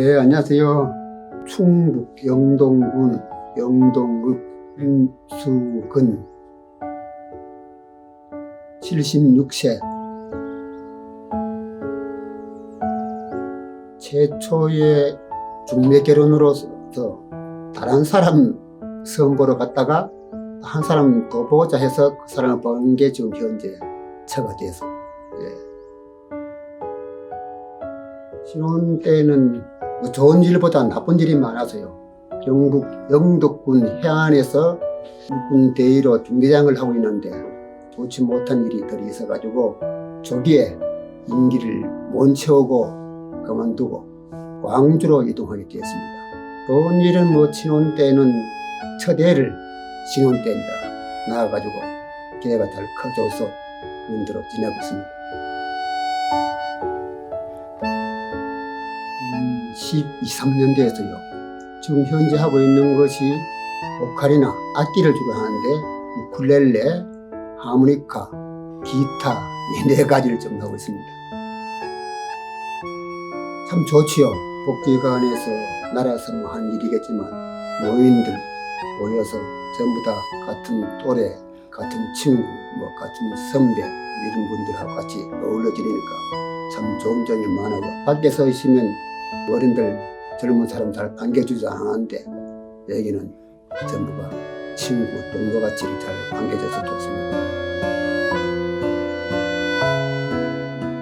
안녕하세요. 충북 영동군 영동읍 윤수근 76세 최초의 중매 결혼으로서 다른 사람 선보러 갔다가 한 사람 더 보자 해서 그 사람을 본게 지금 현재 처가 돼서 예. 신혼 때는 뭐 좋은 일보다 나쁜 일이 많아서요. 경북 영덕군 해안에서 육군 대위로 중대장을 하고 있는데 좋지 못한 일이 들이 있어가지고 조기에 임기를 못 채우고 그만두고 광주로 이동하게 되었습니다. 좋은 일은 뭐 신혼 때는 첫 애를 신혼 때입니다. 낳아가지고 걔가 잘 커져서 대로 지내고 있습니다. 12, 3년대에서요. 지금 현재 하고 있는 것이 오카리나, 악기를 주로 하는데 우쿨렐레, 하모니카, 기타 이네 가지를 좀 하고 있습니다. 참 좋지요. 복지관에서 나라에서 뭐 한 일이겠지만 노인들 모여서 전부 다 같은 또래, 같은 친구, 뭐 같은 선배 이런 분들하고 같이 어울려 지내니까 참 좋은 점이 많아요. 밖에서 있으면 어른들 젊은 사람 잘 반겨주지 않았는데 여기는 전부가 친구, 동료 같이 잘 반겨줘서 좋습니다.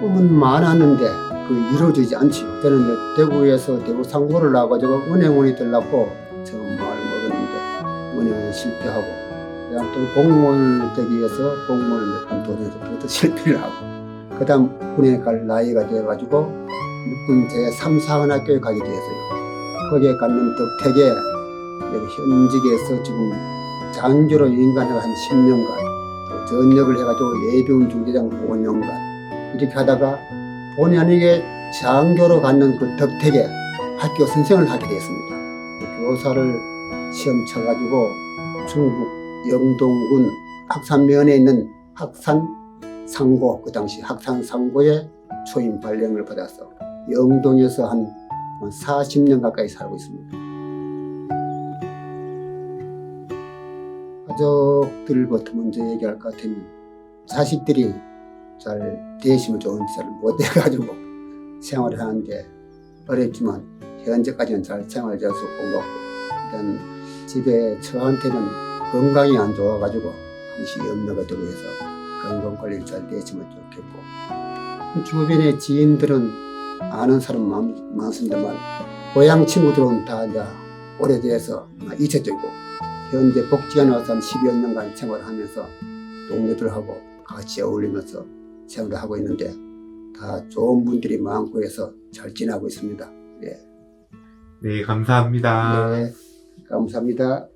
꿈은 많았는데 그 이루어지지 않지요. 저는 대구에서 대구 상고를 나와가지고 은행원이 되려고 처음 마음을 먹었는데 은행은 실패하고 그다음 또 공무원 되기 위해서 공무원을 몇번 도전해서 그것도 실패를 하고 그 다음 군에 갈 나이가 되어가지고 육군 제3사관학교에 가게 되었어요. 거기에 갔는 덕택에 여기 현직에서 지금 장교로 인간을 한 10년간 또 전역을 해가지고 예비군 중대장 5년간 이렇게 하다가 본의 아니게 장교로 갖는 그 덕택에 학교 선생을 하게 되었습니다. 교사를 시험 쳐가지고 충북 영동군 학산면에 있는 학산 상고 그 당시 학산 상고에 초임 발령을 받아서 영동에서 한 40년 가까이 살고 있습니다. 가족들부터 먼저 얘기할 것 같으면 자식들이 잘 대심을 좋은 잘못 돼가지고 생활을 하는데 어렵지만 현재까지는 잘 생활을 해서 고맙고 일단 집에 저한테는 건강이 안 좋아가지고 항시 염려가 되고 해서 건강 관리를 잘 되시면 좋겠고 주변의 지인들은 아는 사람 많, 많습니다만 고향 친구들은 다 이제 오래돼서 잊혀지고 현재 복지관에 와서 한 10여 년간 생활하면서 동료들하고 같이 어울리면서 생활을 하고 있는데 다 좋은 분들이 많고 해서 잘 지내고 있습니다. 예. 네, 감사합니다. 네, 감사합니다.